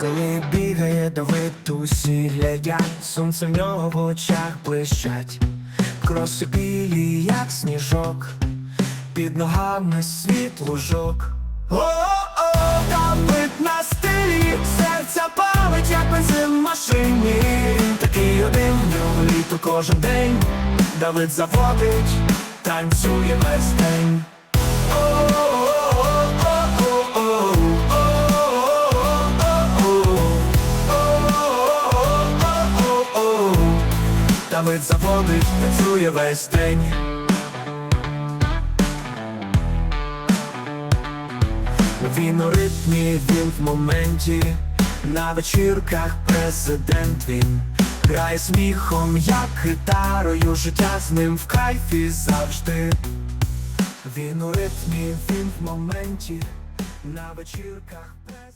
Коли бігає Давид, усі глядять, сонце в нього в очах блищать, кроси білі, як сніжок, під ногами світ лужок. О-о-о, Давид на стилі, серця палить, як бензин в машині. Такий один в нього літо кожен день. Давид заводить, танцює весь день. Давид заводить, працює весь день. Він у ритмі, він в моменті, на вечірках президент він грає сміхом, як гітарою, життя з ним в кайфі завжди. Він у ритмі, він в моменті, на вечірках президент